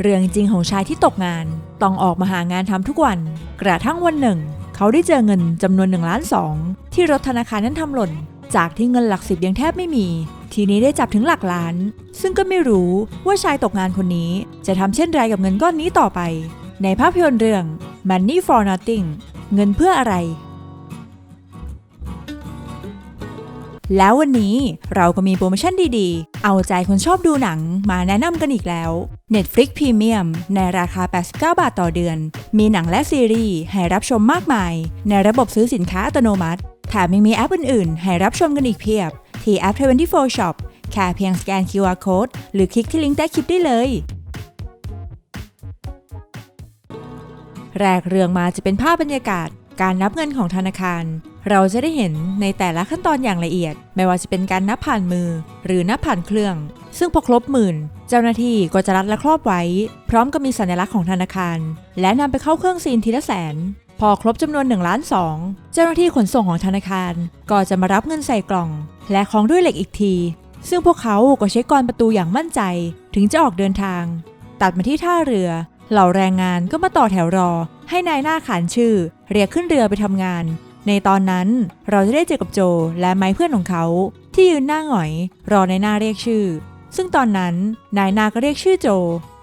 เรื่องจริงของชายที่ตกงาน ต้องออกมาหางานทำทุกวัน กระทั่งวันหนึ่ง เขาได้เจอเงินจำนวน1ล้านสองที่รถธนาคารนั้นทำหล่น จากที่เงินหลักสิบยังแทบไม่มี ทีนี้ได้จับถึงหลักล้าน ซึ่งก็ไม่รู้ว่าชายตกงานคนนี้จะทำเช่นไรกับเงินก้อนนี้ต่อไป ในภาพยนตร์เรื่อง Money for Nothing เงินเพื่ออะไร แล้ววันนี้เราก็มีโปรโมชั่นดีๆ เอาใจคนชอบดูหนังมาแนะนำกันอีกแล้ว Netflix Premium ในราคา 89 บาทต่อเดือน มีหนังและซีรีส์ให้รับชมมากมาย ในระบบซื้อสินค้าอัตโนมัติแถมยังมีแอปอื่นๆ ให้รับชมกันอีกเพียบ ที่แอป24 Shop แค่เพียงสแกน QR Code หรือคลิกที่ลิงก์ใต้คลิปได้เลย แรกเรื่องมาจะเป็นภาพบรรยากาศ การนับเงินของธนาคาร เราจะได้เห็นในแต่ละขั้นตอนอย่างละเอียด ไม่ว่าจะเป็นการนับผ่านมือ หรือนับผ่านเครื่อง ซึ่งพอครบหมื่น เจ้าหน้าที่ก็จะรัดและครอบไว้ พร้อมกับมีสัญลักษณ์ของธนาคาร และนำไปเข้าเครื่องซีนทีละแสน พอครบจำนวน1ล้าน2เจ้าหน้าที่ขนส่งของธนาคาร ก็จะมารับเงินใส่กล่อง และคล้องด้วยเหล็กอีกที ซึ่งพวกเขาก็ใช้กรประตูอย่างมั่นใจ ถึงจะออกเดินทาง ตัดมาที่ท่าเรือเหล่าแรงงานก็มาต่อแถวรอ ให้นายหน้าขานชื่อ เรียกขึ้นเรือไปทำงาน ในตอนนั้นเราจะได้เจอกับโจและไม้เพื่อนของเขา ที่ยืนหน้าหงอย รอในหน้าเรียกชื่อ ซึ่งตอนนั้นนายหน้าก็เรียกชื่อโจ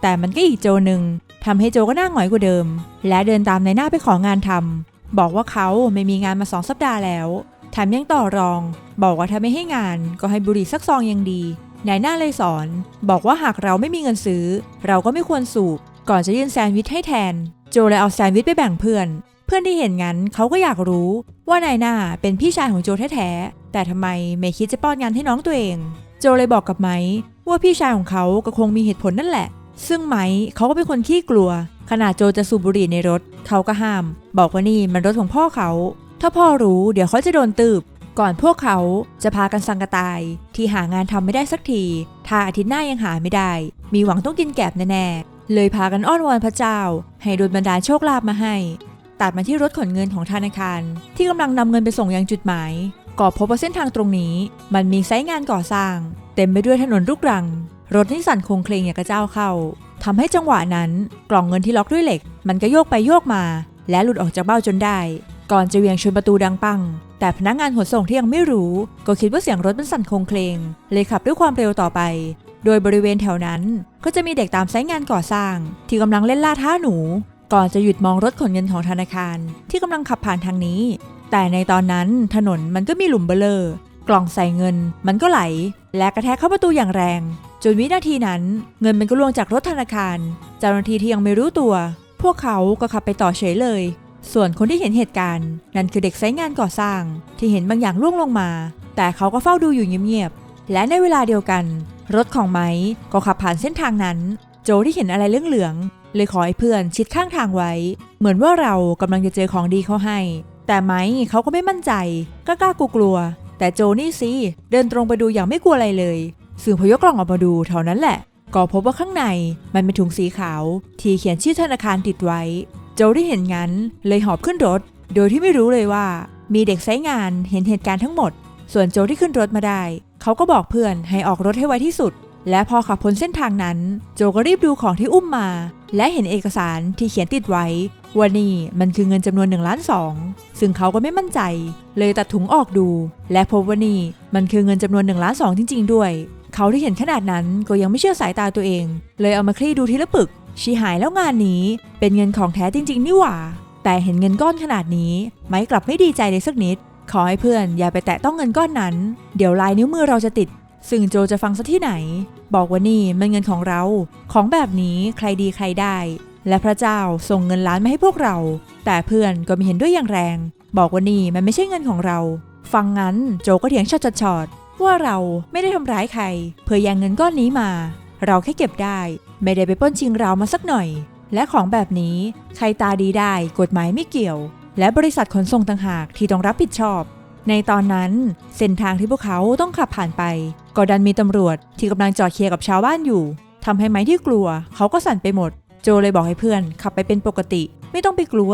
แต่มันก็อีกโจหนึ่งทำให้โจก็หน้าหงอยกว่าเดิม และเดินตามนายหน้าไปของานทำบอกว่าเขาไม่มีงานมาสองสัปดาห์แล้วแถมยังต่อรอง บอกว่าถ้าไม่ให้งานก็ให้บุหรี่สักซองยังดีนายหน้าเลยสอน บอกว่าหากเราไม่มีเงินซื้อ เราก็ไม่ควรสูบ ก่อนจะยื่นแซนด์วิชให้แทน โจเลยเอาแซนด์วิชไปแบ่งเพื่อน พื่อนที่เห็นงั้นเขาก็อยากรู้ว่านายหน้าเป็นพี่ชายของโจแท้ๆ แต่ทำไมไม่คิดจะป้อนงานให้น้องตัวเอง โจเลยบอกกับไม้ว่าพี่ชายของเขาก็คงมีเหตุผลนั่นแหละ ซึ่งไม้เขาก็เป็นคนขี้กลัว ขนาดโจจะสูบบุหรี่ในรถ เขาก็ห้าม บอกว่านี่มันรถของพ่อเขา ถ้าพ่อรู้เดี๋ยวเขาจะโดนตืบ ก่อนพวกเขาจะพากันสังกตาย ที่หางานทำไม่ได้สักทีถ้าอาทิตย์หน้ายังหาไม่ได้ มีหวังต้องกินแกบแน่ๆเลยพากันอ้อนวอนพระเจ้า ให้โดนบันดาลโชคลาภมาให้ ตัดมาที่รถขนเงินของธนาคาร ที่กำลังนำเงินไปส่งยังจุดหมาย ก็พบว่าเส้นทางตรงนี้ มันมีไซต์งานก่อสร้าง เต็มไปด้วยถนนลูกรัง รถนิสสันคงเคลงอย่างกระเจ้าเข้าทำให้จังหวะนั้นกล่องเงินที่ล็อกด้วยเหล็ก มันก็โยกไปโยกมา และหลุดออกจากเบ้าจนได้ ก่อนจะเวียงชนประตูดังปัง แต่พนักงานขนส่งที่ยังไม่รู้ ก็คิดว่าเสียงรถมันสั่นคงเคลงเลยขับด้วยความเร็วต่อไป โดยบริเวณแถวนั้นก็จะมีเด็กตามไซต์งานก่อสร้าง ที่กำลังเล่นล่าท้าหนู ก่อนจะหยุดมองรถขนเงินของธนาคารที่กำลังขับผ่านทางนี้ แต่ในตอนนั้นถนนมันก็มีหลุมเบลอกล่องใส่เงิน มันก็ไหล และกระแทกเข้าประตูอย่างแรง จนวินาทีนั้น เงินมันก็ล่วงจากรถธนาคาร เจ้าหน้าที่ที่ยังไม่รู้ตัว พวกเขาก็ขับไปต่อเฉยเลย ส่วนคนที่เห็นเหตุการณ์ นั่นคือเด็กไซต์งานก่อสร้าง ที่เห็นบางอย่างล่วงลงมา แต่เขาก็เฝ้าดูอยู่เงียบๆและในเวลาเดียวกัน รถของไม้ก็ขับผ่านเส้นทางนั้น โจที่เห็นอะไรเหลือง เลยขอให้เพื่อนชิดข้างทางไว้ เหมือนว่าเรากำลังจะเจอของดีเขาให้ แต่ไม้เขาก็ไม่มั่นใจกล้ากลัวๆแต่โจนี่สิเดินตรงไปดูอย่างไม่กลัวอะไรเลย สื่อพยกกล่องออกมาดูเท่านั้นแหละ ก็พบว่าข้างในมันเป็นถุงสีขาว ที่เขียนชื่อธนาคารติดไว้ โจได้เห็นงั้นเลยหอบขึ้นรถ โดยที่ไม่รู้เลยว่า มีเด็กไซต์งานเห็นเหตุการณ์ทั้งหมด ส่วนโจที่ขึ้นรถมาได้ เขาก็บอกเพื่อนให้ออกรถให้ไวที่สุด และพอขับพ้นเส้นทางนั้น โจก็รีบดูของที่อุ้มมา และเห็นเอกสารที่เขียนติดไว้ว่านี่มันคือเงินจำนวน1ล้านสองซึ่งเขาก็ไม่มั่นใจ เลยตัดถุงออกดู และพบว่านี่มันคือเงินจำนวน1ล้านสองจริง ๆ ด้วย เขาที่เห็นขนาดนั้นก็ยังไม่เชื่อสายตาตัวเอง เลยเอามาคลี่ดูทีละปึกชีหายแล้วงานนี้เป็นเงินของแท้จริง ๆ นี่หว่า แต่เห็นเงินก้อนขนาดนี้ ไม้กลับไม่ดีใจเลยสักนิด ขอให้เพื่อนอย่าไปแตะต้องเงินก้อนนั้น เดี๋ยวลายนิ้วมือเราจะติด ซึ่งโจจะฟังซะที่ไหน บอกว่านี่มันเงินของเรา ของแบบนี้ใครดีใครได้ และพระเจ้าส่งเงินล้านมาให้พวกเรา แต่เพื่อนก็ไม่เห็นด้วยอย่างแรง บอกว่านี่มันไม่ใช่เงินของเรา ฟังงั้นโจก็เถียงชอดๆว่าเราไม่ได้ทำร้ายใคร เพื่อแย่งเงินก้อนนี้มา เราแค่เก็บได้ ไม่ได้ไปป้นชิงเรามาสักหน่อย และของแบบนี้ใครตาดีได้กฎหมายไม่เกี่ยว และบริษัทขนส่งต่างหากที่ต้องรับผิดชอบ ในตอนนั้นเส้นทางที่พวกเขาต้องขับผ่านไปก็ดันมีตำรวจที่กำลังจอดเคลียร์กับชาวบ้านอยู่ทำให้ไม้ที่กลัวเขาก็สั่นไปหมด โจเลยบอกให้เพื่อนขับไปเป็นปกติไม่ต้องไปกลัว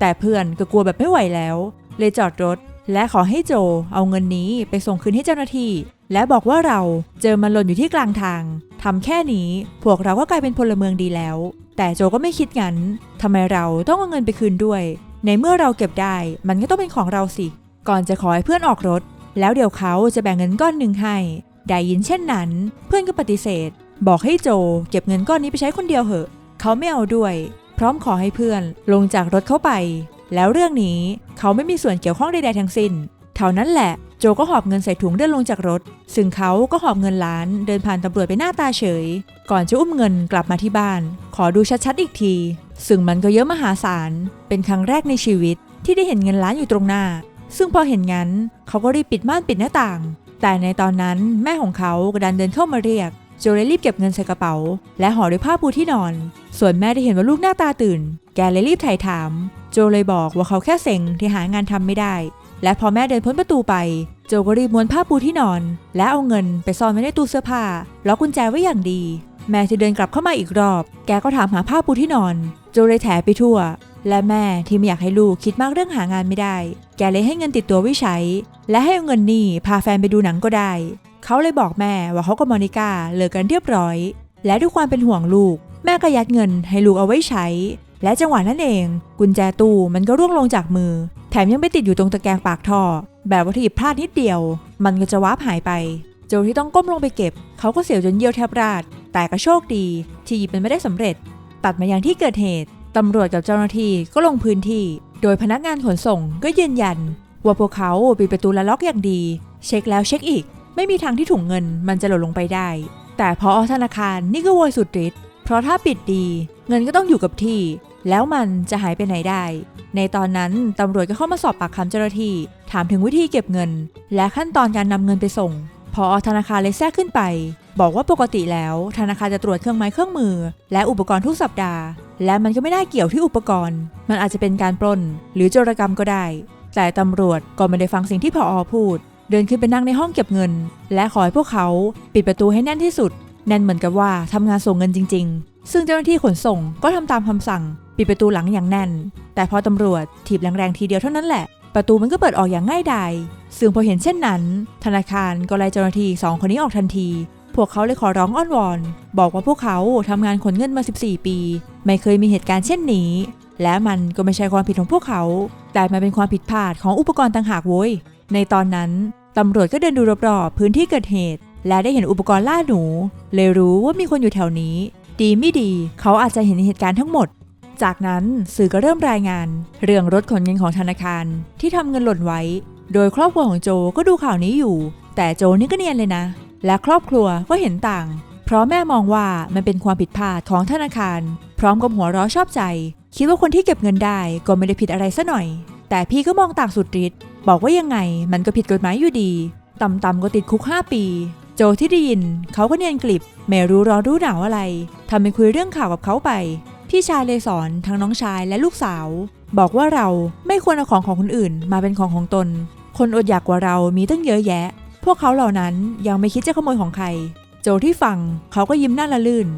แต่เพื่อนก็กลัวแบบไม่ไหวแล้ว เลยจอดรถ และขอให้โจเอาเงินนี้ไปส่งคืนให้เจ้าหน้าที่ และบอกว่าเราเจอมันหล่นอยู่ที่กลางทางทำแค่นี้พวกเราก็กลายเป็นพลเมืองดีแล้ว แต่โจก็ไม่คิดงั้นทำไมเราต้องเอาเงินไปคืนด้วย ในเมื่อเราเก็บได้มันก็ต้องเป็นของเราสิ ก่อนจะขอให้เพื่อนออกรถ แล้วเดี๋ยวเขาจะแบ่งเงินก้อนหนึ่งให้ ได้ยินเช่นนั้น เพื่อนก็ปฏิเสธ บอกให้โจเก็บเงินก้อนนี้ไปใช้คนเดียวเหอะ เขาไม่เอาด้วย พร้อมขอให้เพื่อนลงจากรถเข้าไป แล้วเรื่องนี้เขาไม่มีส่วนเกี่ยวข้องใดๆทั้งสิ้น เท่านั้นแหละโจก็หอบเงินใส่ถุงเดินลงจากรถ ซึ่งเขาก็หอบเงินล้านเดินผ่านตำรวจไปหน้าตาเฉย ก่อนจะอุ้มเงินกลับมาที่บ้าน ขอดูชัดๆอีกที ซึ่งมันก็เยอะมหาศาล เป็นครั้งแรกในชีวิตที่ได้เห็นเงินล้านอยู่ตรงหน้า ซึ่งพอเห็นงั้นเขาก็รีบปิดม่านปิดหน้าต่าง แต่ในตอนนั้นแม่ของเขากระดันเดินเข้ามาเรียกโจเลยรีบเก็บเงินใส่กระเป๋า และห่อด้วยผ้าปูที่นอน ส่วนแม่ได้เห็นว่าลูกหน้าตาตื่น แกเลยรีบไถ่ถาม โจเลยบอกว่าเขาแค่เซ็งที่หางานทำไม่ได้ และพอแม่เดินพ้นประตูไป โจก็รีบม้วนผ้าปูที่นอน และเอาเงินไปซ่อนไว้ในตู้เสื้อผ้าล็อกกุญแจไว้อย่างดี แม่จะเดินกลับเข้ามาอีกรอบ แกก็ถามหาผ้าปูที่นอน โจเลยแถไปทั่ว และแม่ที่ไม่อยากให้ลูกคิดมากเรื่องหางานไม่ได้ แกเลยให้เงินติดตัวไว้ใช้ และให้เอาเงินนี่พาแฟนไปดูหนังก็ได้ เขาเลยบอกแม่ว่าเขากับมอนิก้าเลิกกันเรียบร้อย และด้วยความเป็นห่วงลูก แม่ก็ยัดเงินให้ลูกเอาไว้ใช้ และจังหวะนั้นเอง กุญแจตู้มันก็ร่วงลงจากมือ แถมยังไปติดอยู่ตรงตะแกรงปากท่อ แบบว่าถ้าหยิบพลาดนิดเดียว มันก็จะวาบหายไปโจที่ต้องก้มลงไปเก็บ เขาก็เสียวจนเยี่ยวแทบราด แต่ก็โชคดี ที่หยิบมันไม่ได้สำเร็จ ตัดมายังที่เกิดเหตุ ตำรวจกับเจ้าหน้าที่ก็ลงพื้นที่ โดยพนักงานขนส่งก็ยืนยัน ว่าพวกเขาปิดประตูและล็อกอย่างดี เช็คแล้วเช็คอีก ไม่มีทางที่ถุงเงินมันจะหล่นลงไปได้ แต่พอธนาคารนี่ก็โวยสุดฤทธิ์เพราะถ้าปิดดี เงินก็ต้องอยู่กับที่ แล้วมันจะหายไปไหนได้ ในตอนนั้นตำรวจก็เข้ามาสอบปากคำเจ้าหน้าที่ ถามถึงวิธีเก็บเงิน และขั้นตอนการนำเงินไปส่ง พอธนาคารเลยแทรกขึ้นไป บอกว่าปกติแล้ว ธนาคารจะตรวจเครื่องไม้เครื่องมือ และอุปกรณ์ทุกสัปดาห์ และมันก็ไม่ได้เกี่ยวที่อุปกรณ์ มันอาจจะเป็นการปล้น หรือโจรกรรมก็ได้ แต่ตำรวจก็ไม่ได้ฟังสิ่งที่พออพูด เดินขึ้นไปนั่งในห้องเก็บเงิน และขอให้พวกเขาปิดประตูให้แน่นที่สุด แน่นเหมือนกับว่าทำงานส่งเงินจริง ๆ ซึ่งเจ้าหน้าที่ขนส่งก็ทำตามคำสั่ง ปิดประตูหลังอย่างแน่น แต่พอตำรวจถีบแรงๆทีเดียวเท่านั้นแหละ ประตูมันก็เปิดออกอย่างง่ายดายซึ่งพอเห็นเช่นนั้น ธนาคารก็ไล่เจ้าหน้าที่สองคนนี้ออกทันที พวกเขาเลยขอร้องอ้อนวอน บอกว่าพวกเขาทำงานขนเงินมา 14 ปี ไม่เคยมีเหตุการณ์เช่นนี้ และมันก็ไม่ใช่ความผิดของพวกเขา แต่มันเป็นความผิดพลาดของอุปกรณ์ต่างหากโว้ย ในตอนนั้นตำรวจก็เดินดูรอบๆพื้นที่เกิดเหตุ และได้เห็นอุปกรณ์ล่าหนู เลยรู้ว่ามีคนอยู่แถวนี้ ดีไม่ดี เขาอาจจะเห็นเหตุการณ์ทั้งหมด จากนั้นสื่อก็เริ่มรายงาน เรื่องรถขนเงินของธนาคารที่ทำเงินหล่นไว้ โดยครอบครัวของโจก็ดูข่าวนี้อยู่ แต่โจนี่ก็เนียนเลยนะ และครอบครัวก็เห็นต่าง เพราะแม่มองว่ามันเป็นความผิดพลาดของธนาคาร พร้อมกับหัวเราะชอบใจ คิดว่าคนที่เก็บเงินได้ก็ไม่ได้ผิดอะไรซะหน่อย แต่พี่ก็มองต่างสุดฤทธิ์บอกว่ายังไงมันก็ผิดกฎหมายอยู่ดีต่ำๆก็ติดคุก 5 ปี โจที่ได้ยินเขาก็เนียนกลิบไม่รู้ร้อนรู้หนาวอะไรทำเป็นคุยเรื่องข่าวกับเขาไป พี่ชายเลยสอนทั้งน้องชายและลูกสาว บอกว่าเราไม่ควรเอาของของคนอื่น มาเป็นของของตน คนอดอยากกว่าเรามีตั้งเยอะแยะ พวกเขาเหล่านั้นยังไม่คิดจะขโมยของใคร โจที่ฟังเขาก็ยิ้มหน้าละลื่น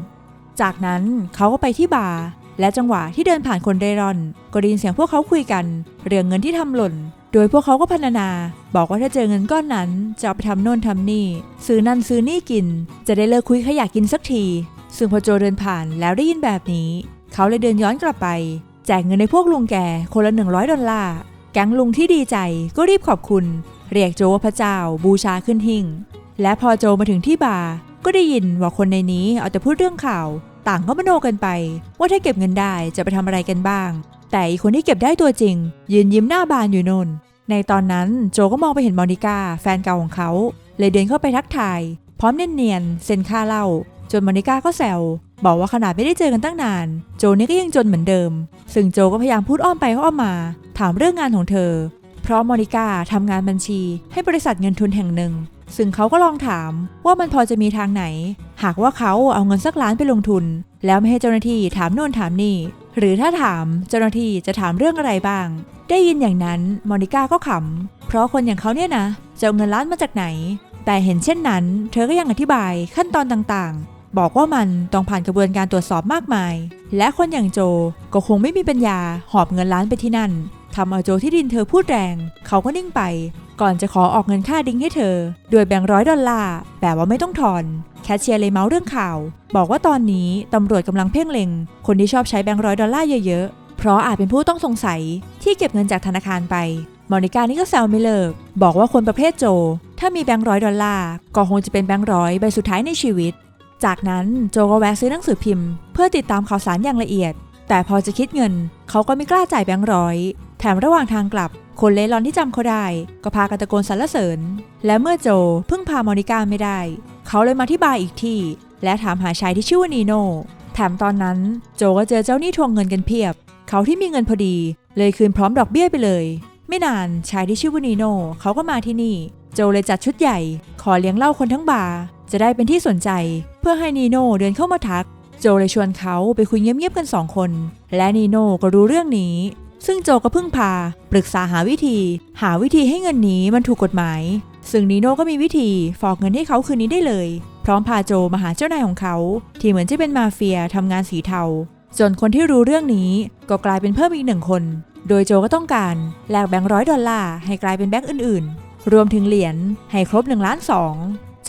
จากนั้นเขาก็ไปที่บาร์และจังหวะที่เดินผ่านคนเร่ร่อน ก็ได้ยินเสียงพวกเขาคุยกัน เรื่องเงินที่ทำหล่น โดยพวกเขาก็พรรณนา บอกว่าถ้าเจอเงินก้อนนั้นจะเอาไปทำโน่นทำนี่ ซื้อนั่นซื้อนี่กิน จะได้เลิกคุยขยะกินสักที ซึ่งพอโจเดินผ่านแล้วได้ยินแบบนี้ เขาเลยเดินย้อนกลับไป แจกเงินในพวกลุงแกคนละ 100 ดอลลาร์ แก๊งลุงที่ดีใจก็รีบขอบคุณ เรียกโจว่าพระเจ้าบูชาขึ้นหิ่ง และพอโจมาถึงที่บาร์ก็ได้ยินว่าคนในนี้เอาแต่พูดเรื่องข่าว ต่างก็มโนกันไป ว่าถ้าเก็บเงินได้จะไปทำอะไรกันบ้าง แต่อีกคนที่เก็บได้ตัวจริง ยืนยิ้มหน้าบานอยู่นนในตอนนั้นโจก็มองไปเห็นมอนิก้าแฟนเก่าของเขา เลยเดินเข้าไปทักทาย พร้อมเนียนๆเซ็นค่าเหล้าจนมอนิก้าก็แซว บอกว่าขนาดไม่ได้เจอกันตั้งนาน โจนี่ก็ยังจนเหมือนเดิม ซึ่งโจก็พยายามพูดอ้อมไปอ้อมมา ถามเรื่องงานของเธอ เพราะมอนิก้าทำงานบัญชี ให้บริษัทเงินทุนแห่งหนึ่ง ซึ่งเขาก็ลองถามว่ามันพอจะมีทางไหน หากว่าเขาเอาเงินสักล้านไปลงทุน แล้วไม่ให้เจ้าหน้าที่ถามโน่นถามนี่ หรือถ้าถามเจ้าหน้าที่จะถามเรื่องอะไรบ้าง ได้ยินอย่างนั้นมอนิก้าก็ขำเพราะคนอย่างเขาเนี่ยนะจะเอาเงินล้านมาจากไหน แต่เห็นเช่นนั้น เธอก็ยังอธิบายขั้นตอนต่างๆ บอกว่ามันต้องผ่านกระบวนการตรวจสอบมากมาย และคนอย่างโจก็คงไม่มีปัญญาหอบเงินล้านไปที่นั่นทำเอาโจที่ดินเธอพูดแรง เขาก็นิ่งไป ก่อนจะขอออกเงินค่าดิ้งให้เธอ โดยแบ่งร้อยดอลลาร์แบบว่าไม่ต้องทอน แคชเชียร์เลยเมาส์เรื่องข่าว บอกว่าตอนนี้ตำรวจกำลังเพ่งเล็ง คนที่ชอบใช้แบงค์ร้อยดอลลาร์เยอะๆ เพราะอาจเป็นผู้ต้องสงสัยที่เก็บเงินจากธนาคารไปมอนิกานี่ก็แซวไม่เลิก บอกว่าคนประเภทโจ ถ้ามีแบงค์ร้อยดอลลาร์ก็คงจะเป็นแบงค์ร้อยใบสุดท้ายในชีวิต จากนั้นโจก็แวะซื้อหนังสือพิมพ์ เพื่อติดตามข่าวสารอย่างละเอียด แต่พอจะคิดเงิน เขาก็ไม่กล้าจ่ายแบงค์ร้อย แถมระหว่างทางกลับ คนเล่ร่อนที่จำเขาได้ ก็พากันตะโกนสรรเสริญ และเมื่อโจเพิ่งพามอนิกาไม่ได้ เขาเลยมาที่บาร์อีกที่ และถามหาชายที่ชื่อว่านีโนแถมตอนนั้นโจก็เจอเจ้าหนี้ทวงเงินกันเพียบ เขาที่มีเงินพอดี เลยคืนพร้อมดอกเบี้ยไปเลย ไม่นานชายที่ชื่อว่านีโนเขาก็มาที่นี่ โจเลยจัดชุดใหญ่ ขอเลี้ยงเหล้าคนทั้งบาร์ จะได้เป็นที่สนใจ เพื่อให้นีโน่เดินเข้ามาทัก โจเลยชวนเขาไปคุยเงียบๆกันสองคน และนีโน่ก็รู้เรื่องนี้ ซึ่งโจก็เพิ่งพา ปรึกษาหาวิธี หาวิธีให้เงินนี้มันถูกกฎหมาย ซึ่งนีโน่ก็มีวิธีฟอกเงินให้เขาคืนนี้ได้เลย พร้อมพาโจมาหาเจ้านายของเขา ที่เหมือนจะเป็นมาเฟียทำงานสีเทาจนคนที่รู้เรื่องนี้ก็กลายเป็นเพิ่มอีกหนึ่งคน โดยโจก็ต้องการแลกแบงค์ร้อยดอลลาร์ให้กลายเป็นแบงค์อื่นๆ รวมถึงเหรียญให้ครบ1ล้านสอง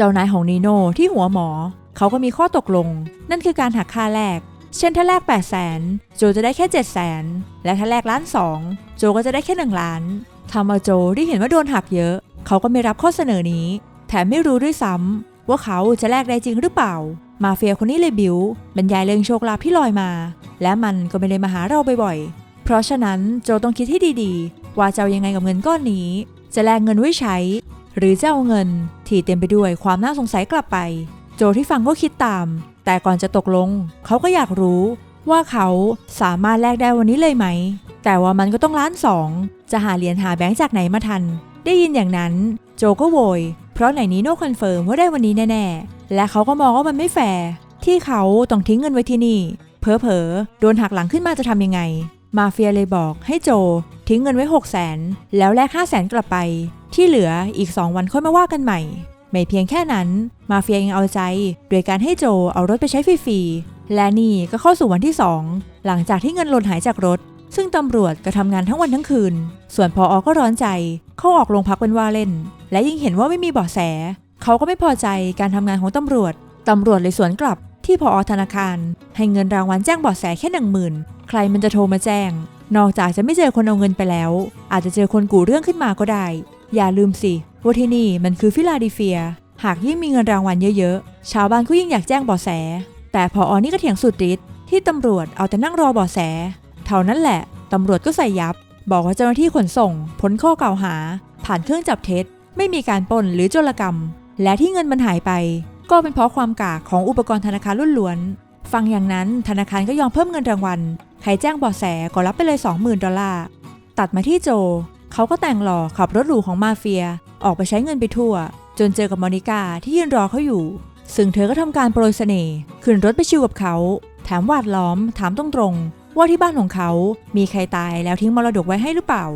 จ้านายของนีโน่ที่หัวหมอ เขาก็มีข้อตกลง นั่นคือการหักค่าแลกเช่นถ้าแลก8 0 0แสนโจจะได้แค่ 7 0 0แสนและถ้าแลกล้านสองโจก็จะได้แค่ 1 ล้านทำเอาโจที่เห็นว่าโดนหักเยอะ เขาก็ไม่รับข้อเสนอนี้ แถมไม่รู้ด้วยซ้ำว่าเขาจะแลกได้จริงหรือเปล่า มาเฟียคนนี้เลยบิวบรรยายเรื่องโชคลาภที่ลอยมา และมันก็ไม่ได้มาหาเราบ่อยๆ เพราะฉะนั้นโจต้องคิดให้ดีๆ ว่าจะเอายังไงกับเงินก้อนนี้ จะแลกเงินไว้ใช้ หรือจะเอาเงิน ที่เต็มไปด้วยความน่าสงสัยกลับไป โจที่ฟังก็คิดตาม แต่ก่อนจะตกลง เขาก็อยากรู้ว่าเขาสามารถแลกได้วันนี้เลยไหม แต่ว่ามันก็ต้องล้านสอง จะหาเหรียญหาแบงค์จากไหนมาทัน ได้ยินอย่างนั้น โจก็โวย เพราะไหนนี้โน่คอนเฟิร์มว่าได้วันนี้แน่ๆ และเขาก็มองว่ามันไม่แฟร์ที่เขาต้องทิ้งเงินไว้ที่นี่ เพอเพอโดนหักหลังขึ้นมาจะทำยังไง มาเฟียเลยบอกให้โจ ทิ้งเงินไว้ 6 0 0 0 0นแล้วแลก5 0 0 0 0 0 กลับไป ที่เหลืออีก 2 วันค่อยมาว่ากันใหม่ ไม่เพียงแค่นั้น มาเฟียยังเอาใจ โดยการให้โจเอารถไปใช้ฟรีๆ และนี่ก็เข้าสู่วันที่ 2 หลังจากที่เงินหล่นหายจากรถ ซึ่งตำรวจก็ทำงานทั้งวันทั้งคืน ส่วนพออก็ร้อนใจ เข้าออกโรงพักเป็นว่าเล่น และยิ่งเห็นว่าไม่มีเบาะแส เขาก็ไม่พอใจการทำงานของตำรวจตำรวจเลยสวนกลับที่พออธนาคาร ให้เงินรางวัลแจ้งเบาะแสแค่หนึ่งหมื่นใครมันจะโทรมาแจ้ง นอกจากจะไม่เจอคนเอาเงินไปแล้ว อาจจะเจอคนกู่เรื่องขึ้นมาก็ได้ อย่าลืมสิว่าที่นี่มันคือฟิลาเดลเฟีย หากยิ่งมีเงินรางวัลเยอะๆ ชาวบ้านก็ยิ่งอยากแจ้งเบาะแส แต่พออนี่ก็เถียงสุดฤทธิ์ที่ตำรวจเอาแต่นั่งรอเบาะแส เท่านั้นแหละ ตำรวจก็ใส่ยับ บอกว่าเจ้าหน้าที่ขนส่งพ้นข้อกล่าวหา ผ่านเครื่องจับเท็จ ไม่มีการปล้นหรือโจรกรรม และที่เงินมันหายไป ก็เป็นเพราะความกากของอุปกรณ์ธนาคารล้วนๆ ฟังอย่างนั้นธนาคารก็ยอมเพิ่มเงินรางวัล ใครแจ้งเบาะแสก็รับไปเลย 20,000 ดอลลาร์ ตัดมาที่โจ เขาก็แต่งหล่อขับรถหรูของมาเฟีย ออกไปใช้เงินไปทั่ว จนเจอกับมอนิกาที่ยืนรอเขาอยู่ ซึ่งเธอก็ทำการโปรยเสน่ห์ขึ้นรถไปชิวกับเขา แถมวาดล้อม ถามตรงๆ ว่าที่บ้านของเขา มีใครตายแล้วทิ้งมรดกไว้ให้หรือเปล่า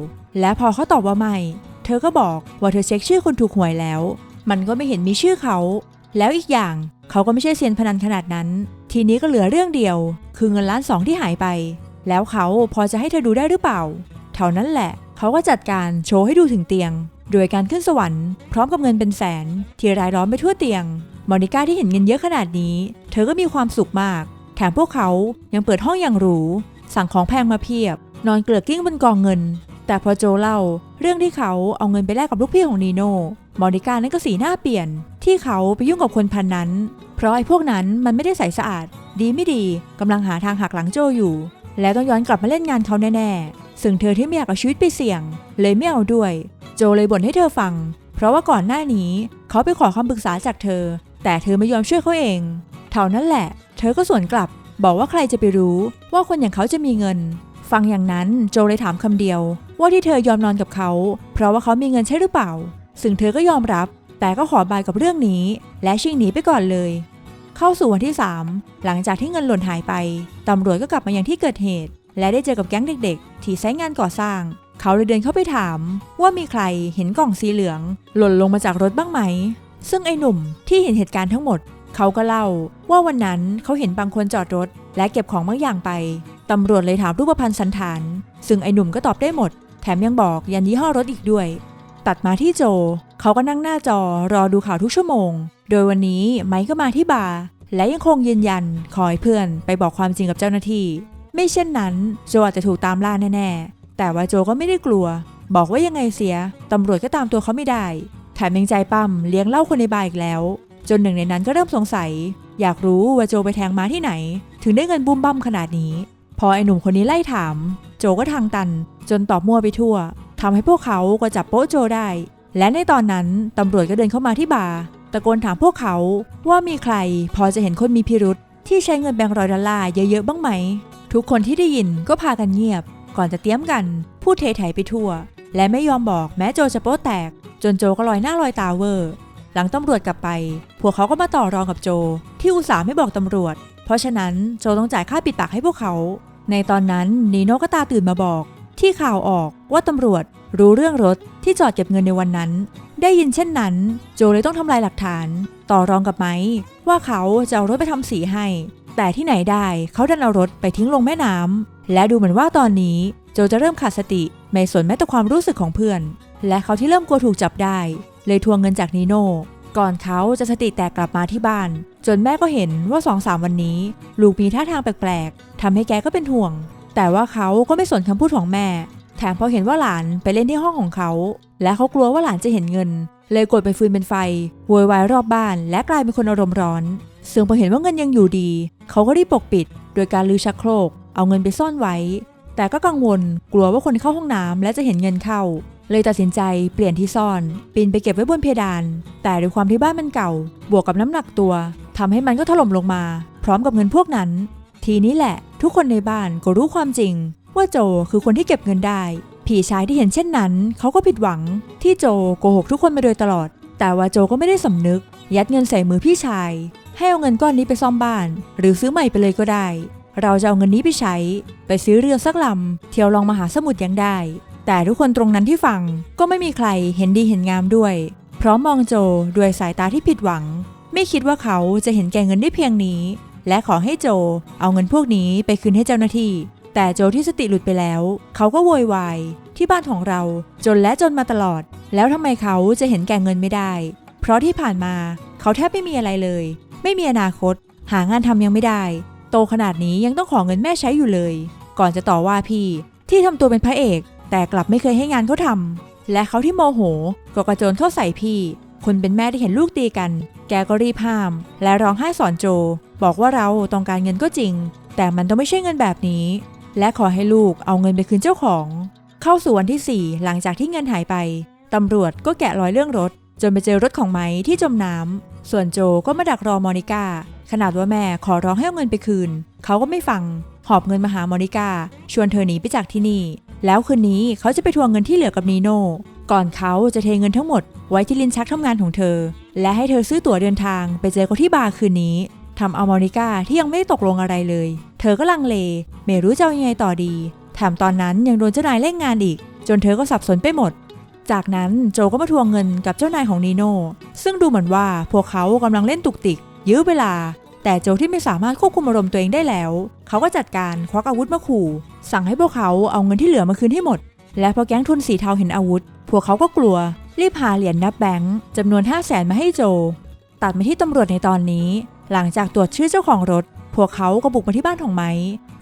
และพอเขาตอบว่าไม่ เธอก็บอกว่าเธอเช็คชื่อคนถูกหวยแล้ว มันก็ไม่เห็นมีชื่อเขา แล้วอีกอย่างเขาก็ไม่ใช่เซียนพนันขนาดนั้น ทีนี้ก็เหลือเรื่องเดียว คือเงินล้านสองที่หายไป แล้วเขาพอจะให้เธอดูได้หรือเปล่า เท่านั้นแหละ เขาก็จัดการโชว์ให้ดูถึงเตียง โดยการขึ้นสวรรค์พร้อมกับเงินเป็นแสน ที่รายล้อมไปทั่วเตียง มอนิก้าที่เห็นเงินเยอะขนาดนี้ เธอก็มีความสุขมาก แถมพวกเขายังเปิดห้องอย่างหรู สั่งของแพงมาเพียบ นอนเกลือกกิ้งบนกองเงิน แต่พอโจเล่า เรื่องที่เขาเอาเงินไปแลกกับลูกพี่ของนีโน่มอนิก้านั้นก็สีหน้าเปลี่ยน ที่เขาไปยุ่งกับคนพันนั้น เพราะไอ้พวกนั้นมันไม่ได้ใสสะอาด ดีไม่ดีกำลังหาทางหักหลังโจอยู่ แล้วต้องย้อนกลับมาเล่นงานเขาแน่ๆ ซึ่งเธอที่ไม่อยากเอาชีวิตไปเสี่ยง เลยไม่เอาด้วย โจเลยบ่นให้เธอฟัง เพราะว่าก่อนหน้านี้เขาไปขอคำปรึกษาจากเธอ แต่เธอไม่ยอมช่วยเขาเอง เท่านั้นแหละ เธอก็สวนกลับ บอกว่าใครจะไปรู้ ว่าคนอย่างเขาจะมีเงิน ฟังอย่างนั้นโจเลยถามคำเดียว ว่าที่เธอยอมนอนกับเขา เพราะว่าเขามีเงินใช่หรือเปล่า ซึ่งเธอก็ยอมรับ แต่ก็ขอบายกับเรื่องนี้ และชิ่งหนีไปก่อนเลย เข้าสู่วันที่ 3 หลังจากที่เงินหล่นหายไป ตำรวจก็กลับมายังที่เกิดเหตุ และได้เจอกับแก๊งเด็ก ๆ ที่ใช้งานก่อสร้าง เขาเลยเดินเข้าไปถาม ว่ามีใครเห็นกล่องสีเหลือง หล่นลงมาจากรถบ้างไหม ซึ่งไอ้หนุ่มที่เห็นเหตุการณ์ทั้งหมด เขาก็เล่าว่าวันนั้นเขาเห็นบางคนจอดรถ และเก็บของบางอย่างไปตำรวจเลยถามรูปพรรณสันฐาน ซึ่งไอ้หนุ่มก็ตอบได้หมด แถมยังบอกยันยี่ห้อรถอีกด้วย ตัดมาที่โจ เขาก็นั่งหน้าจอรอดูข่าวทุกชั่วโมง โดยวันนี้ไมค์ก็มาที่บาร์และยังคงยืนยันขอให้เพื่อนไปบอกความจริงกับเจ้าหน้าที่ ไม่เช่นนั้นโจอาจจะถูกตามล่าแน่ๆ แต่ว่าโจก็ไม่ได้กลัว บอกว่ายังไงเสียตำรวจก็ตามตัวเขาไม่ได้แถมยังใจปั้มเลี้ยงเหล้าคนในบาร์อีกแล้ว จนหนึ่งในนั้นก็เริ่มสงสัย อยากรู้ว่าโจไปแทงมาที่ไหน ถึงได้เงินบุ้มบั้มขนาดนี้ พอไอ้หนุ่มคนนี้ไล่ถาม โจก็ทางตัน จนตอบมั่วไปทั่วทำให้พวกเขาก็จับโป๊โจได้ และในตอนนั้นตำรวจก็เดินเข้ามาที่บาร์ตะโกนถามพวกเขาว่ามีใครพอจะเห็นคนมีพิรุษที่ใช้เงินแบงค์ร้อยดอลลาร์เยอะๆบ้างไหม ทุกคนที่ได้ยินก็พากันเงียบ ก่อนจะเตรียมกันพูดเทไถไปทั่ว และไม่ยอมบอกแม้โจจะโป๊ะแตก จนโจก็ลอยหน้าลอยตาเวอร์ หลังตำรวจกลับไป พวกเขาก็มาต่อรองกับโจ ที่อุตส่าห์ไม่บอกตำรวจ เพราะฉะนั้นโจต้องจ่ายค่าปิดปากให้พวกเขา ในตอนนั้นนีโน่ก็ตาตื่นมาบอก ที่ข่าวออกว่าตำรวจ รู้เรื่องรถที่จอดเก็บเงินในวันนั้น ได้ยินเช่นนั้น โจเลยต้องทำลายหลักฐาน ต่อรองกับไม้ว่าเขาจะเอารถไปทำสีให้ แต่ที่ไหนได้เขาดันเอารถไปทิ้งลงแม่น้ำและดูเหมือนว่าตอนนี้โจจะเริ่มขาดสติไม่สนแม้แต่ความรู้สึกของเพื่อน และเขาที่เริ่มกลัวถูกจับได้ เลยทวงเงินจากนีโน่ก่อนเขาจะสติแตกกลับมาที่บ้าน จนแม่ก็เห็นว่าสองสามวันนี้ ลูกมีท่าทางแปลกๆทำให้แกก็เป็นห่วง แต่ว่าเขาก็ไม่สนคำพูดของแม่ แถมพอเห็นว่าหลานไปเล่นที่ห้องของเขา และเขากลัวว่าหลานจะเห็นเงิน เลยกดเป็นฟืนเป็นไฟโวยวายรอบบ้าน และกลายเป็นคนอารมณ์ร้อน ซึ่งพอเห็นว่าเงินยังอยู่ดี เขาก็รีบปกปิด โดยการลือชักโครก เอาเงินไปซ่อนไว้ แต่ก็กังวลกลัวว่าคนเข้าห้องน้ำและจะเห็นเงินเข้า เลยตัดสินใจเปลี่ยนที่ซ่อน ปีนไปเก็บไว้บนเพดาน แต่ด้วยความที่บ้านมันเก่า บวกกับน้ำหนักตัวทำให้มันก็ถล่มลงมา พร้อมกับเงินพวกนั้น ทีนี้แหละ ทุกคนในบ้านก็รู้ความจริง ว่าโจคือคนที่เก็บเงินได้ ผีชายที่เห็นเช่นนั้น เขาก็ผิดหวังที่โจโกหกทุกคนมาโดยตลอด แต่ว่าโจก็ไม่ได้สำนึก ยัดเงินใส่มือพี่ชาย ให้เอาเงินก้อนนี้ไปซ่อมบ้าน หรือซื้อใหม่ไปเลยก็ได้ เราจะเอาเงินนี้ไปใช้ ไปซื้อเรือสักลำเที่ยวลองมหาสมุทรยังได้ แต่ทุกคนตรงนั้นที่ฟังก็ไม่มีใครเห็นดีเห็นงามด้วย เพราะมองโจด้วยสายตาที่ผิดหวัง ไม่คิดว่าเขาจะเห็นแก่เงินได้เพียงนี้ และขอให้โจเอาเงินพวกนี้ไปคืนให้เจ้าหน้าที่ แต่โจที่สติหลุดไปแล้ว เขาก็โวยวายที่บ้านของเราจนและจนมาตลอด แล้วทำไมเขาจะเห็นแก่เงินไม่ได้ เพราะที่ผ่านมาเขาแทบไม่มีอะไรเลย ไม่มีอนาคต หางานทำยังไม่ได้ โตขนาดนี้ยังต้องขอเงินแม่ใช้อยู่เลย ก่อนจะต่อว่าพี่ที่ทำตัวเป็นพระเอก แต่กลับไม่เคยให้งานเขาทำและเขาที่โมโหก็กระโจนเข้าใส่พี่ คนเป็นแม่ที่เห็นลูกตีกัน แกก็รีบห้าม และร้องไห้สอนโจ บอกว่าเราต้องการเงินก็จริง แต่มันต้องไม่ใช่เงินแบบนี้ และขอให้ลูกเอาเงินไปคืนเจ้าของ เข้าสู่วันที่ 4 หลังจากที่เงินหายไปตำรวจก็แกะรอยเรื่องรถ จนไปเจอรถของไม้ที่จมน้ำส่วนโจก็มาดักรอมอนิก้าขนาดว่าแม่ขอร้องให้เอาเงินไปคืน เขาก็ไม่ฟัง หอบเงินมาหามอนิก้าชวนเธอหนีไปจากที่นี่ แล้วคืนนี้เขาจะไปทวงเงินที่เหลือกับนีโน่ก่อนเขาจะเทเงินทั้งหมดไว้ที่ลิ้นชักทำงานของเธอ และให้เธอซื้อตั๋วเดินทางไปเจอเขาที่บาร์คืนนี้ ทำเอามอนิก้าที่ยังไม่ได้ตกลงอะไรเลย เธอก็ลังเล ไม่รู้จะยังไงต่อดี แถมตอนนั้นยังโดนเจ้านายเล่นงานอีก จนเธอก็สับสนไปหมด จากนั้นโจก็มาทวงเงินกับเจ้านายของนีโน่ซึ่งดูเหมือนว่าพวกเขากำลังเล่นตุกติก ยื้อเวลา แต่โจที่ไม่สามารถควบคุมอารมณ์ตัวเองได้แล้ว เขาก็จัดการควักอาวุธมาขู่ สั่งให้พวกเขาเอาเงินที่เหลือมาคืนให้หมด และพอแก๊งทุนสีเทาเห็นอาวุธ พวกเขาก็กลัวรีบหาเหรียญนับแบงค์จำนวน5 0 0แสนมาให้โจ ตัดมาที่ตำรวจในตอนนี้ หลังจากตรวจชื่อเจ้าของรถ พวกเขาก็บุกมาที่บ้านของไม้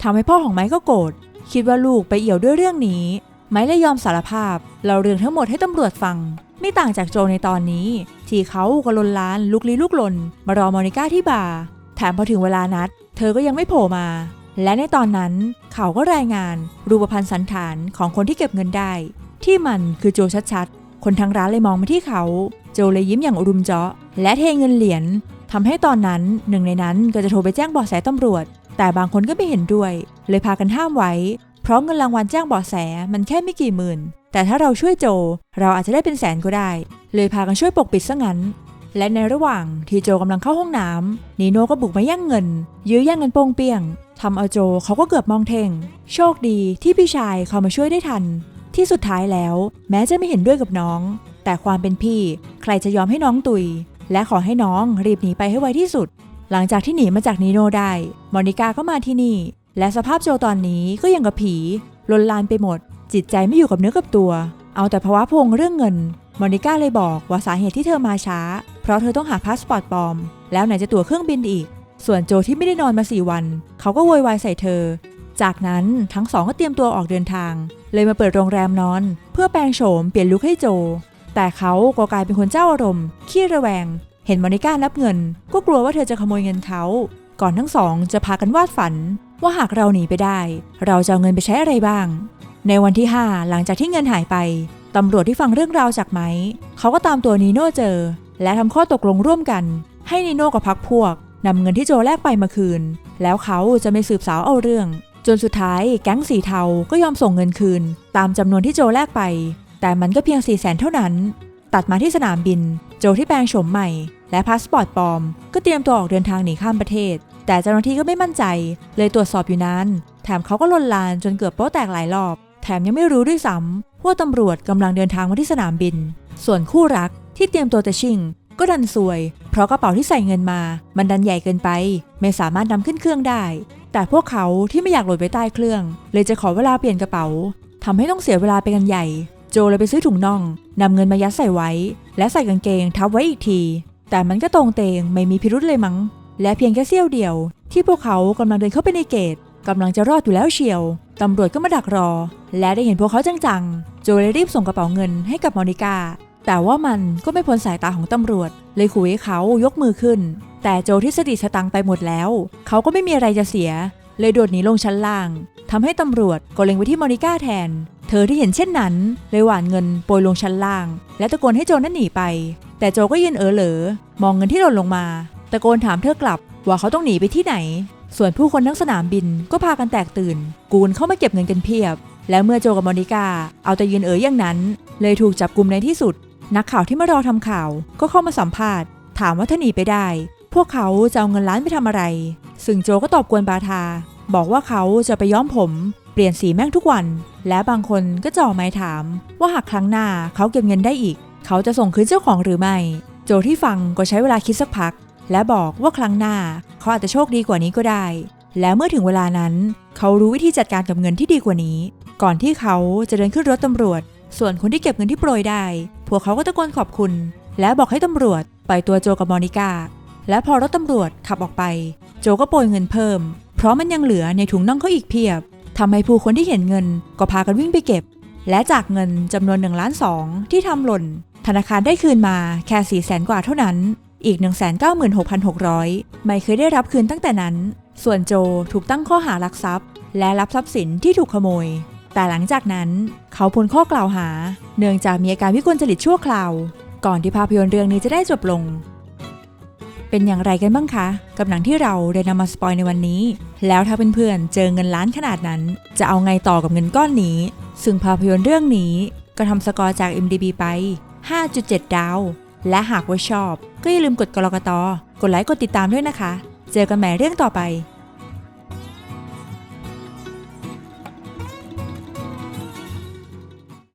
ทำให้พ่อของไม้ก็โกรธ คิดว่าลูกไปเอี่ยวด้วยเรื่องนี้ ไม้เลยยอมสารภาพเราเรื่องทั้งหมดให้ตำรวจฟัง ไม่ต่างจากโจในตอนนี้ ที่เขาก็ลนล้านลุกลี้ลุกลน มารอมอนิก้าที่บาร์แถมพอถึงเวลานัด เธอก็ยังไม่โผล่มา และในตอนนั้นเขาก็รายงานรูปพรรณสันฐานของคนที่เก็บเงินได้ ที่มันคือโจชัดๆคนทั้งร้านเลยมองมาที่เขา โจเลยยิ้มอย่างอรุมเจาะ และเทเงินเหรียญ ทำให้ตอนนั้นหนึ่งในนั้นก็จะโทรไปแจ้งเบาะแสตำรวจ แต่บางคนก็ไม่เห็นด้วย เลยพากันห้ามไว้ เพราะเงินรางวัลแจ้งเบาะแสมันแค่ไม่กี่หมื่น แต่ถ้าเราช่วยโจ เราอาจจะได้เป็นแสนก็ได้ เลยพากันช่วยปกปิดซะงั้น และในระหว่างที่โจกำลังเข้าห้องน้ำนีโน่ก็บุกมาแย่งเงิน ยื้อแย่งเงินโป้งเปี้ยงทำเอาโจเขาก็เกือบมองเทงโชคดีที่พี่ชายเขามาช่วยได้ทัน ที่สุดท้ายแล้ว แม้จะไม่เห็นด้วยกับน้อง แต่ความเป็นพี่ ใครจะยอมให้น้องตุย และขอให้น้องรีบหนีไปให้ไวที่สุด หลังจากที่หนีมาจากนีโนได้ มอนิกาก็มาที่นี่ และสภาพโจตอนนี้ก็ยังกับผีลนลานไปหมด จิตใจไม่อยู่กับเนื้อกับตัว เอาแต่ภาวะพวงเรื่องเงิน มอนิก้าเลยบอกว่าสาเหตุที่เธอมาช้า เพราะเธอต้องหาพาสปอร์ตปลอม แล้วไหนจะตั๋วเครื่องบินอีก ส่วนโจที่ไม่ได้นอนมาสี่วัน เขาก็โวยวายใส่เธอ จากนั้นทั้งสองก็เตรียมตัวออกเดินทาง เลยมาเปิดโรงแรมนอน เพื่อแปลงโฉมเปลี่ยนลุคให้โจ แต่เขาก็กลายเป็นคนเจ้าอารมณ์ ขี้ระแวง เห็นมอนิก้านับเงิน ก็กลัวว่าเธอจะขโมยเงินเขา ก่อนทั้งสองจะพากันวาดฝัน ว่าหากเราหนีไปได้ เราจะเอาเงินไปใช้อะไรบ้าง ในวันที่ 5 หลังจากที่เงินหายไปตำรวจที่ฟังเรื่องราวจากไม้เขาก็ตามตัวนีโน่เจอ และทำข้อตกลงร่วมกัน ให้นีโน่กับพักพวกนำเงินที่โจแลกไปมาคืน แล้วเขาจะไม่สืบสาวเอาเรื่อง จนสุดท้ายแก๊งสีเทาก็ยอมส่งเงินคืน ตามจำนวนที่โจแลกไป แต่มันก็เพียง4ี่แสนเท่านั้น ตัดมาที่สนามบิน โจที่แปลงโฉมใหม่ และพาสปอร์ตปลอม ก็เตรียมตัวออกเดินทางหนีข้ามประเทศ แต่เจ้าหน้าที่ก็ไม่มั่นใจ เลยตรวจสอบอยู่นาน แถมเขาก็ลนลานจนเกือบโป๊ะแตกหลายรอบ แถมยังไม่รู้ด้วยซ้ำว่าตำรวจกำลังเดินทางมาที่สนามบิน ส่วนคู่รักที่เตรียมตัวจะชิงก็ดันซวย เพราะกระเป๋าที่ใส่เงินมา มันดันใหญ่เกินไป ไม่สามารถนำขึ้นเครื่องได้ แต่พวกเขาที่ไม่อยากหลดไว้ใต้เครื่อง เลยจะขอเวลาเปลี่ยนกระเป๋าทำให้ต้องเสียเวลาไปกันใหญ่ โจเลยไปซื้อถุงน่องนำเงินมายัดใส่ไว้ และใส่กางเกงทับไว้อีกที แต่มันก็ตรงเตงไม่มีพิรุธเลยมั้ง และเพียงแค่เสี้ยวเดียว ที่พวกเขากำลังเดินเข้าไปในเกตกำลังจะรอดอยู่แล้วเชียวตำรวจก็มาดักรอ และได้เห็นพวกเขาจังๆ โจเลยรีบส่งกระเป๋าเงินให้กับมอนิกา แต่ว่ามันก็ไม่พ้นสายตาของตำรวจ เลยขู่ให้เขายกมือขึ้น แต่โจที่สติสตังไปหมดแล้ว เขาก็ไม่มีอะไรจะเสีย เลยโดดหนีลงชั้นล่างทำให้ตำรวจก็เล็งไปที่มอนิก้าแทน เธอที่เห็นเช่นนั้น เลยหวานเงินโปรยลงชั้นล่าง และตะโกนให้โจนั้นหนีไป แต่โจก็ยืนเออเหลอมองเงินที่หล่นลงมา ตะโกนถามเธอกลับว่าเขาต้องหนีไปที่ไหน ส่วนผู้คนทั้งสนามบินก็พากันแตกตื่น กูนเข้ามาเก็บเงินกันเพียบ แล้วเมื่อโจกับมอนิก้าเอาแต่ยืนเอ๋ยอย่างนั้น เลยถูกจับกลุ่มในที่สุด นักข่าวที่มารอทำข่าวก็เข้ามาสัมภาษณ์ ถามว่าถ้าหนีไปได้ พวกเขาจะเอาเงินล้านไปทำอะไร ซึ่งโจก็ตอบกวนบาทา บอกว่าเขาจะไปย้อมผม เปลี่ยนสีแม่งทุกวัน และบางคนก็จ่อไม้ถาม ว่าหากครั้งหน้าเขาเก็บเงินได้อีก เขาจะส่งคืนเจ้าของหรือไม่ โจที่ฟังก็ใช้เวลาคิดสักพัก และบอกว่าครั้งหน้าเขาอาจจะโชคดีกว่านี้ก็ได้ แล้วเมื่อถึงเวลานั้น เขารู้วิธีจัดการกับเงินที่ดีกว่านี้ ก่อนที่เขาจะเดินขึ้นรถตำรวจ ส่วนคนที่เก็บเงินที่โปรยได้ พวกเขาก็ตะโกนขอบคุณ และบอกให้ตำรวจ ไปตัวโจกับมอนิก้า และพอรถตำรวจขับออกไป โจก็โปรยเงินเพิ่ม เพราะมันยังเหลือในถุงน่องเขาอีกเพียบทำให้ผู้คนที่เห็นเงินก็พากันวิ่งไปเก็บ และจากเงินจำนวน1ล้าน2ที่ทำหล่น ธนาคารได้คืนมาแค่4 0 0แสนกว่าเท่านั้น อีก 196,600 ไม่เคยได้รับคืนตั้งแต่นั้น ส่วนโจถูกตั้งข้อหารักทรัพย์ และรับทรัพย์สินที่ถูกขโมย แต่หลังจากนั้นเขาพ้นข้อกล่าวหา เนื่องจากมีอาการวิกลจริตชั่วคราว ก่อนที่ภาพยนตร์เรื่องนี้จะได้จบลง เป็นอย่างไรกันบ้างคะ กับหนังที่เราได้นำมาสปอยในวันนี้ แล้วถ้าเพื่อนๆเจอเงินล้านขนาดนั้น จะเอาไงต่อกับเงินก้อนนี้ ซึ่งภาพยนตร์เรื่องนี้ ก็ทำสกอร์จาก MDB ไป 5.7 ดาว และหากว่าชอบ ก็อย่าลืมกดกรกตกดไลค์กดติดตามด้วยนะคะ เจอกันใหม่เรื่องต่อไป